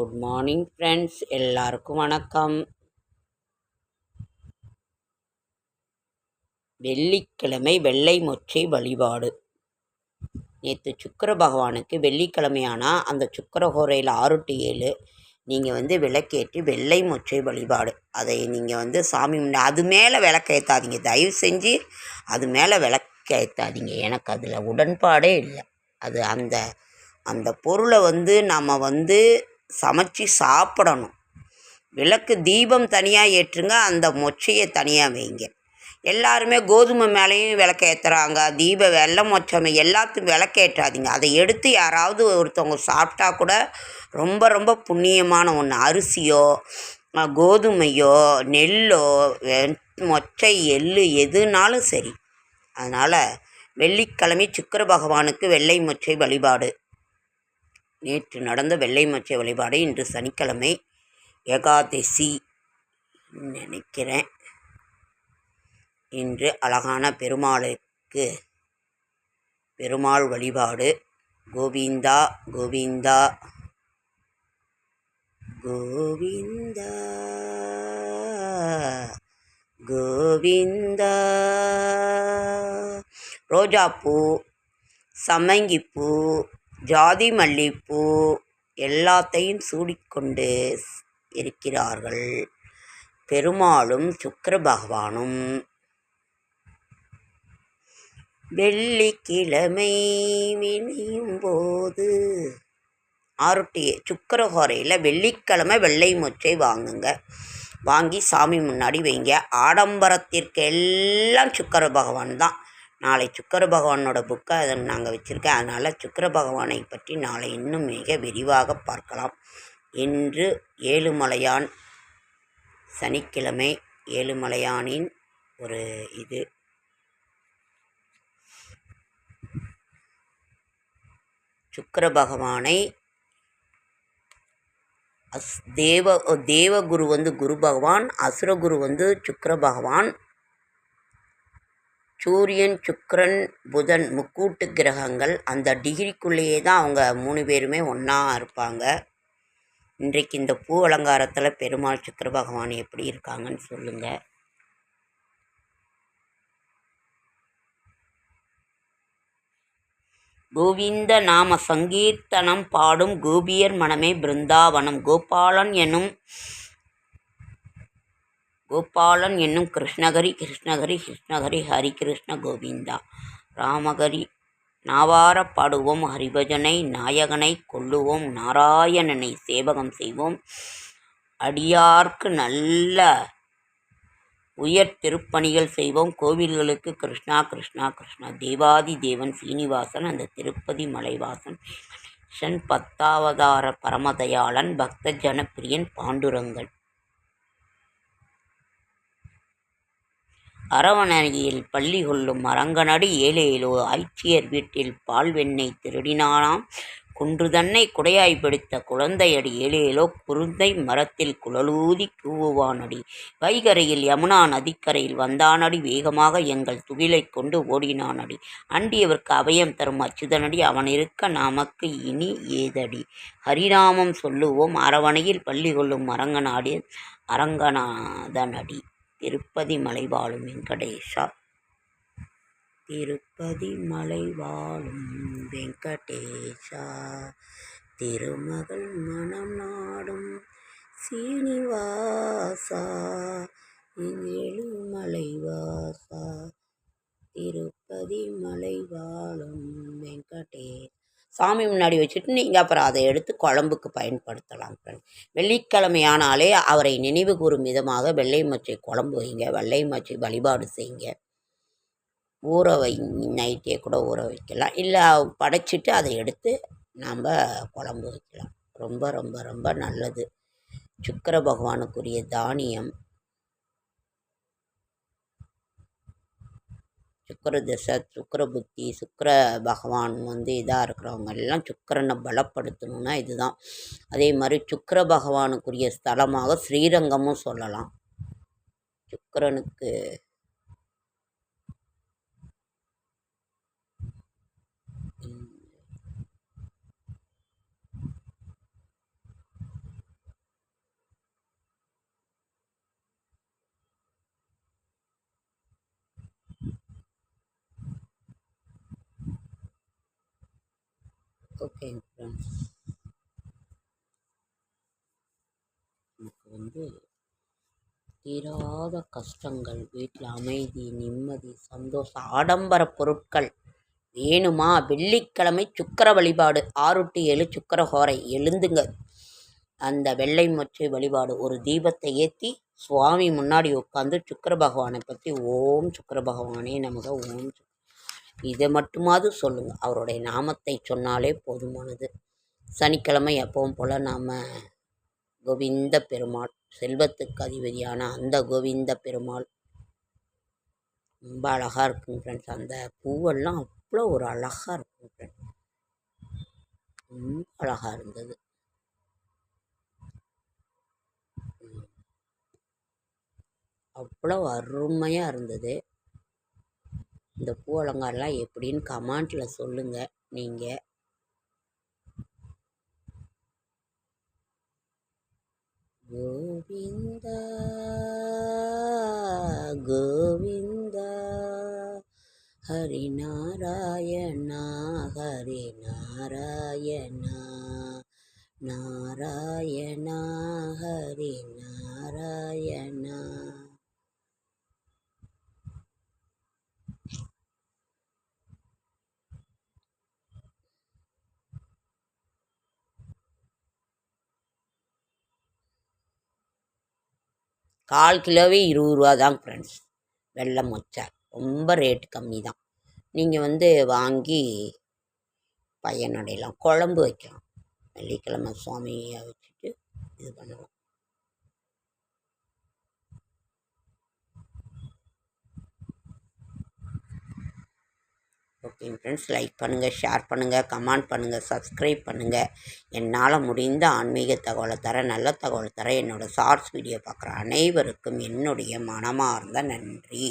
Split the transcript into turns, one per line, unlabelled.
Good morning friends எல்லாருக்கும் வணக்கம். வெள்ளிக்கிழமை வெள்ளை மொச்சை வழிபாடு. நேற்று சுக்கிர பகவானுக்கு வெள்ளிக்கிழமையானால் அந்த சுக்கிரஹோரையில் ஆறு டு ஏழு நீங்கள் வந்து விளக்கேற்றி வெள்ளை மொச்சை வழிபாடு. அதை நீங்கள் வந்து சாமி முன்ன அது மேலே விளக்கேற்றாதீங்க தயவு செஞ்சு அது மேலே விளக்கேற்றாதீங்க எனக்கு அதில் உடன்பாடே இல்லை. அது அந்த அந்த பொருளை வந்து நம்ம வந்து சமைச்சி சாப்பிடணும். விளக்கு தீபம் தனியாக ஏற்றுங்க அந்த மொச்சையை தனியாக வைங்க. எல்லாருமே கோதுமை மேலேயும் விளக்கு ஏற்றுறாங்க தீப வெள்ளை மொச்சம் எல்லாத்துக்கும் விளக்கேற்றாதீங்க அதை எடுத்து யாராவது ஒருத்தவங்க சாப்பிட்டா கூட ரொம்ப ரொம்ப புண்ணியமான ஒன்று அரிசியோ கோதுமையோ நெல்லோ மொச்சை எள்ளு எதுனாலும் சரி. அதனால் வெள்ளிக்கிழமை சுக்கிர பகவானுக்கு வெள்ளை மொச்சை வழிபாடு. நேற்று நடந்த வெள்ளை மச்சை வழிபாடு இன்று சனிக்கிழமை ஏகாதசி நினைக்கிறேன். இன்று அழகான பெருமாளுக்கு பெருமாள் வழிபாடு. கோவிந்தா கோவிந்தா கோவிந்தா கோவிந்தா. ரோஜாப்பூ சம்மங்கிப்பூ ஜாதி மல்லிப்பூ எல்லாத்தையும் சூடிக்கொண்டு இருக்கிறார்கள். பெருமாளும் சுக்கர பகவானும். வெள்ளிக்கிழமை வினையும் போது ஆறுட்டி சுக்கரஹோரையில் வெள்ளிக்கிழமை வெள்ளை மொச்சை வாங்குங்க. வாங்கி சாமி முன்னாடி வைங்க. ஆடம்பரத்திற்கு எல்லாம் சுக்கர பகவான் தான். நாளை சுக்கர பகவானோட புக்கை அதை நாங்கள் வச்சுருக்கேன். அதனால் சுக்கர பகவானை பற்றி நாளை இன்னும் மிக விரிவாக பார்க்கலாம். இன்று ஏழுமலையான் சனிக்கிழமை ஏழுமலையானின் ஒரு இது. சுக்கர பகவானை அஸ் தேவ தேவகுரு வந்து குரு பகவான் அசுரகுரு வந்து சுக்கர பகவான். சூரியன் சுக்கிரன் புதன் முக்கூட்டு கிரகங்கள் அந்த டிகிரிக்குள்ளேயே தான் அவங்க மூணு பேருமே ஒன்றா இருப்பாங்க. இன்றைக்கு இந்த பூ அலங்காரத்தில் பெருமாள் சுக்கர பகவான் எப்படி இருக்காங்கன்னு சொல்லுங்கள் கோவிந்த நாம சங்கீர்த்தனம் பாடும் கோபியர் மனமே பிருந்தாவனம். கோபாலன் எனும் கோபாலன் என்னும் கிருஷ்ணகரி கிருஷ்ணகரி கிருஷ்ணகரி ஹரி கிருஷ்ண கோவிந்தா. ராமகரி நாவார பாடுவோம் ஹரிபஜனை நாயகனை கொல்லுவோம் நாராயணனை சேவகம் செய்வோம். அடியார்க்கு நல்ல உயர் திருப்பணிகள் செய்வோம். கோவில்களுக்கு கிருஷ்ணா கிருஷ்ணா கிருஷ்ணா தேவாதி தேவன் சீனிவாசன் அந்த திருப்பதி மலைவாசன் ஷன் பத்தாவதார பரமதயாளன் பக்த ஜனப்பிரியன் பாண்டுரங்கன். அரவணையில் பள்ளி கொள்ளும் அரங்கனடி ஏழையிலோ ஆய்ச்சியர் வீட்டில் பால் வெண்ணெய் திருடினானாம். குன்று தன்னை குடையாய் பிடித்த குழந்தையடி ஏழையிலோ குருந்தை மரத்தில் குழலூதி கூவுவானடி. வைகரையில் யமுனா நதிக்கரையில் வந்தானடி வேகமாக எங்கள் துகிலைக் கொண்டு ஓடினானடி. அண்டியவர்க்கு அபயம் தரும் அச்சுதனடி அவன் இருக்க நமக்கு இனி ஏதடி. ஹரிநாமம் சொல்லுவோம் அரவணையில் பள்ளி கொள்ளும் அரங்கநாடி அரங்கநாதனடி. திருப்பதி மலை வாழும் வெங்கடேஷா திருப்பதி மலை வாழும் வெங்கடேஷா திருமகள் மனம் நாடும் சீனிவாசா. ஏழுமலை வாசா. திருப்பதி மலை வாழும் வெங்கடேஷ் சாமி முன்னாடி வச்சுட்டு நீங்கள் அப்புறம் அதை எடுத்து குழம்புக்கு பயன்படுத்தலாம் ஃப்ரெண்ட் வெள்ளிக்கிழமை ஆனாலே அவரை நினைவு கூறும் விதமாக வெள்ளை மச்சை குழம்பு வைங்க வெள்ளை மச்சை வழிபாடு செய்யுங்க. ஊற வை நைட்டே கூட ஊற வைக்கலாம். இல்லை படைச்சிட்டு அதை எடுத்து நாம் குழம்பு வைக்கலாம். ரொம்ப ரொம்ப ரொம்ப நல்லது. சுக்கிர பகவானுக்குரிய தானியம் சுக்கர திசை சுக்கர புத்தி சுக்கர பகவான் வந்து இதாக இருக்கிறவங்க எல்லாம் சுக்கரனை பலப்படுத்தணும்னா இதுதான். அதே மாதிரி சுக்கர பகவானுக்குரிய ஸ்தலமாக ஸ்ரீரங்கமும் சொல்லலாம். சுக்கரனுக்கு ஓகேங்க ஃப்ரெண்ட்ஸ் நமக்கு வந்து தீராத கஷ்டங்கள் வீட்டில் அமைதி நிம்மதி சந்தோஷம் ஆடம்பர பொருட்கள் வேணுமா? வெள்ளிக்கிழமை சுக்கர வழிபாடு. ஆறு டு ஏழு சுக்கர ஹோரை எழுந்துங்க. அந்த வெள்ளை மொச்சை வழிபாடு. ஒரு தீபத்தை ஏற்றி சுவாமி முன்னாடி உட்காந்து சுக்கர பகவானை பற்றி ஓம் சுக்கர பகவானே நமக்கு ஓம் இதை மட்டுமாவது சொல்லுங்கள் அவருடைய நாமத்தை சொன்னாலே போதுமானது. சனிக்கிழமை எப்பவும் போல் நாம் கோவிந்த பெருமாள் செல்வத்துக்கு அதிபதியான அந்த கோவிந்த பெருமாள். ரொம்ப அழகாக இருக்குங்க ஃப்ரெண்ட்ஸ் அந்த பூவெல்லாம் அவ்வளோ ஒரு அழகாக இருக்கும் ஃப்ரெண்ட்ஸ் ரொம்ப அழகாக இருந்தது. அவ்வளோ அருமையாக இருந்தது. இந்த பூ அலங்காரம்லாம் எப்படின்னு கமெண்ட்டில் சொல்லுங்கள் நீங்கள் கோவிந்தா கோவிந்தா ஹரிநாராயணா ஹரிநாராயணா நாராயணா ஹரிநாராயணா. கால் கிலோவே இருபது ரூபா தான் ஃப்ரெண்ட்ஸ் வெள்ளை மொச்சை. ரொம்ப ரேட்டு கம்மி தான். நீங்கள் வந்து வாங்கி பயனடையலாம். குழம்பு வைக்கலாம். வெள்ளிக்கிழமை சுவாமியை வச்சுட்டு இது பண்ணலாம். ஓகேங்க ஃப்ரெண்ட்ஸ் லைக் பண்ணுங்கள் ஷேர் பண்ணுங்கள் கமெண்ட் பண்ணுங்கள் சப்ஸ்கிரைப் பண்ணுங்கள் என்னால் முடிந்த ஆன்மீக தகவலை தர நல்ல தகவலை தர என்னோடய ஷார்ட்ஸ் வீடியோ பார்க்குற அனைவருக்கும் என்னுடைய மனமார்ந்த நன்றி.